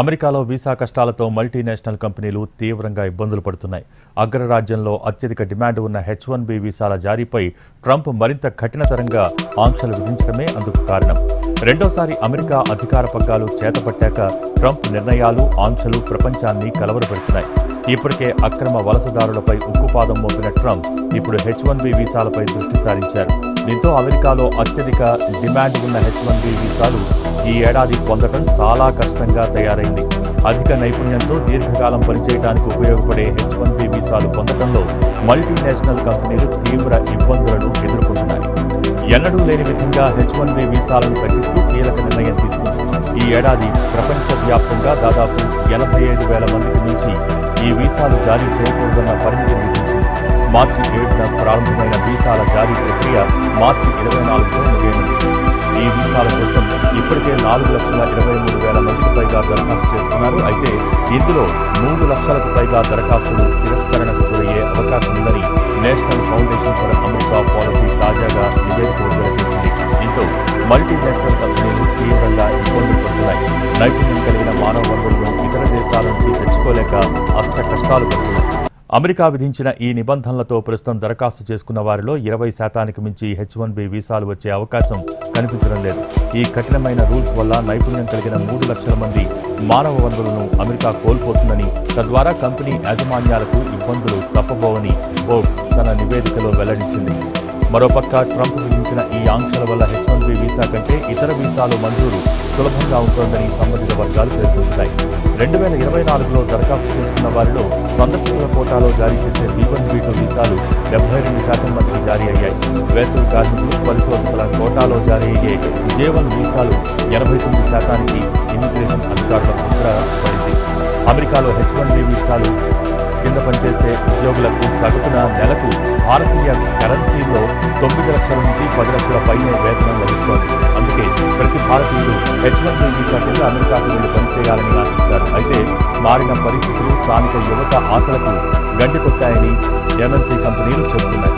అమెరికాలో వీసా కష్టాలతో మల్టీనేషనల్ కంపెనీలు తీవ్రంగా ఇబ్బందులు పడుతున్నాయి. అగ్రరాజ్యంలో అత్యధిక డిమాండ్ ఉన్న హెచ్ వన్ బి వీసాల జారీపై ట్రంప్ మరింత కఠినతరంగా ఆంక్షలు విధించడమే అందుకు కారణం. రెండోసారి అమెరికా అధికార పగ్గాలు చేతపట్టాక ట్రంప్ నిర్ణయాలు ఆంక్షలు ప్రపంచాన్ని కలవరపెడుతున్నాయి. ఇప్పటికే అక్రమ వలసదారులపై ఉక్కుపాదం మోపిన ట్రంప్ ఇప్పుడు హెచ్ వన్ బి వీసాలపై దృష్టి సారించారు. దీంతో అమెరికాలో అత్యధిక డిమాండ్ ఉన్న హెచ్ వన్ బి వీసాలు ఈ ఏడాది పొందడం చాలా కష్టంగా తయారైంది. అధిక నైపుణ్యంతో దీర్ఘకాలం పనిచేయడానికి ఉపయోగపడే హెచ్ వన్ బి వీసాలు పొందడంలో మల్టీనేషనల్ కంపెనీలు తీవ్ర ఇబ్బందులను ఎదుర్కొంటున్నాయి. ఎన్నడూ లేని విధంగా హెచ్ వన్ బి వీసాలను తగ్గిస్తూ కీలక నిర్ణయం ఈ ఏడాది ప్రపంచవ్యాప్తంగా దాదాపు ఎనభై ఐదు వేల మందికి మించి ఈ వీసాలు జారీ చేయకూడదన్న పరిమితిని విధించింది. మార్చి ఏడున ప్రారంభమైన వీసాల జారీ ప్రక్రియ మార్చి ఇరవై నాలుగులో ముగియనుంది. ఈ వీసాల కోసం ఇప్పటికే నాలుగు లక్షల ఇరవై మూడు వేల మందికి పైగా దరఖాస్తు చేసుకున్నారు. అయితే ఇందులో మూడు లక్షలకు పైగా దరఖాస్తులు తిరస్కరణకు గురయ్యే అవకాశం ఉందని National Foundation for America policy తాజాగా నివేదిక విడుదల చేసింది దీంతో మల్టీనేషనల్ నైపుణ్యం కలిగిన మానవ వనరులను ఇతర దేశాల నుంచి తెచ్చుకోలేక అష్ట కష్టాలు పడుతున్నాయి. అమెరికా విధించిన ఈ నిబంధనలతో ప్రస్తుతం దరఖాస్తు చేసుకున్న వారిలో ఇరవై శాతానికి మించి హెచ్ వన్ బి వీసాలు వచ్చే అవకాశం కనిపించడం లేదు. ఈ కఠినమైన రూల్స్ వల్ల నైపుణ్యం కలిగిన మూడు లక్షల మంది మానవ వనరులను అమెరికా కోల్పోతుందని తద్వారా కంపెనీ యాజమాన్యాలకు ఇబ్బందులు తప్పబోవని ఫోర్బ్స్ తన నివేదికలో వెల్లడించింది. మరోపక్క ట్రంప్ విధించిన ఈ ఆంక్షల వల్ల హెచ్ వన్ బి వీసా కంటే ఇతర వీసాలు మంజూరు. సులభంగా ఉంటుందని సంబంధిత వర్గాలు పేర్కొంటున్నాయి. రెండు వేల ఇరవై నాలుగులో దరఖాస్తు చేసుకున్న వారిలో సందర్శకుల కోటాలో జారీ చేసే బీ వన్ బీ టూ వీసాలు డెబ్బై రెండు శాతం మందికి జారీ అయ్యాయి. వేసవి కార్మికులు పరిశోధకుల కోటాలో జారీ అయ్యే జే వన్ వీసాలు ఎనభై తొమ్మిది శాతానికి ఇమిగ్రేషన్ అధికారుల ముద్ర పడింది. అమెరికాలో హెచ్ వన్ బి వీసాలు కింద పనిచేసే ఉద్యోగులకు సగటున నెలకు భారతీయ కరెన్సీలో తొమ్మిది లక్షల నుంచి పది లక్షల పైనే వేతనం లభిస్తోంది. అందుకే ప్రతి భారతీయుడు హెచ్ వన్ బి వీసా కింద అమెరికాకు వెళ్ళి పనిచేయాలని ఆశిస్తారు. అయితే మారిన పరిస్థితులు స్థానిక యువత ఆశలకు గండి కొట్టాయని ఎంఎన్సీ కంపెనీలు చెబుతున్నాయి.